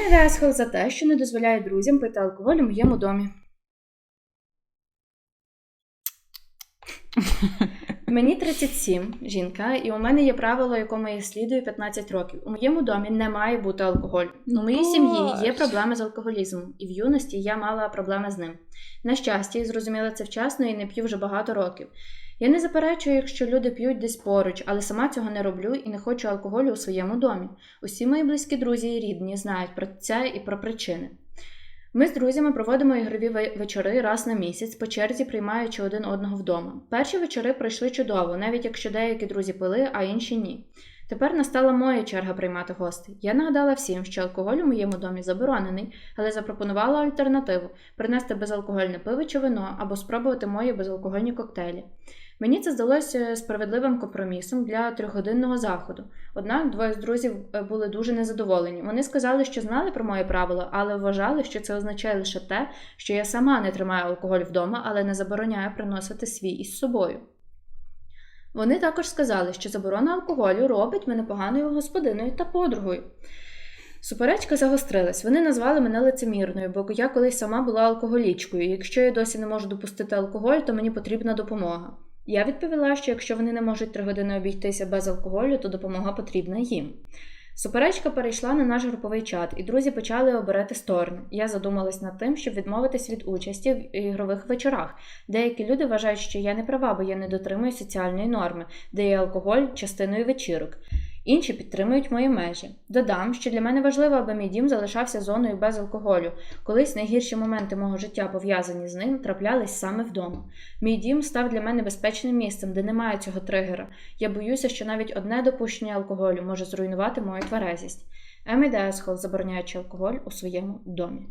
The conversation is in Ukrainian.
Емма Десхол за те, що не дозволяє друзям пити алкоголь у моєму домі. Мені 37, жінка, і у мене є правило, якому я слідую 15 років. У моєму домі не має бути алкоголь. У моїй сім'ї є проблеми з алкоголізмом, і в юності я мала проблеми з ним. На щастя, я зрозуміла це вчасно і не п'ю вже багато років. Я не заперечую, якщо люди п'ють десь поруч, але сама цього не роблю і не хочу алкоголю у своєму домі. Усі мої близькі друзі і рідні знають про це і про причини. Ми з друзями проводимо ігрові вечори раз на місяць, по черзі приймаючи один одного вдома. Перші вечори пройшли чудово, навіть якщо деякі друзі пили, а інші ні. Тепер настала моя черга приймати гостей. Я нагадала всім, що алкоголь у моєму домі заборонений, але запропонувала альтернативу принести безалкогольне пиво чи вино або спробувати мої безалкогольні коктейлі. Мені це здалося справедливим компромісом для трьохгодинного заходу. Однак двоє з друзів е, були дуже незадоволені. Вони сказали, що знали про моє правило, але вважали, що це означає лише те, що я сама не тримаю алкоголь вдома, але не забороняю приносити свій із собою. Вони також сказали, що заборона алкоголю робить мене поганою господиною та подругою. Суперечка загострилась. Вони назвали мене лицемірною, бо я колись сама була алкоголічкою. і Якщо я досі не можу допустити алкоголь, то мені потрібна допомога. Я відповіла, що якщо вони не можуть три години обійтися без алкоголю, то допомога потрібна їм. Суперечка перейшла на наш груповий чат, і друзі почали обирати сторони. Я задумалась над тим, щоб відмовитись від участі в ігрових вечорах. Деякі люди вважають, що я не права, бо я не дотримую соціальної норми, де є алкоголь частиною вечірок. Інші підтримують мої межі. Додам, що для мене важливо, аби мій дім залишався зоною без алкоголю. Колись найгірші моменти мого життя, пов'язані з ним, траплялись саме вдома. Мій дім став для мене безпечним місцем, де немає цього тригера. Я боюся, що навіть одне допущення алкоголю може зруйнувати мою тверезість. Емі Десхол, забороняючи алкоголь у своєму домі.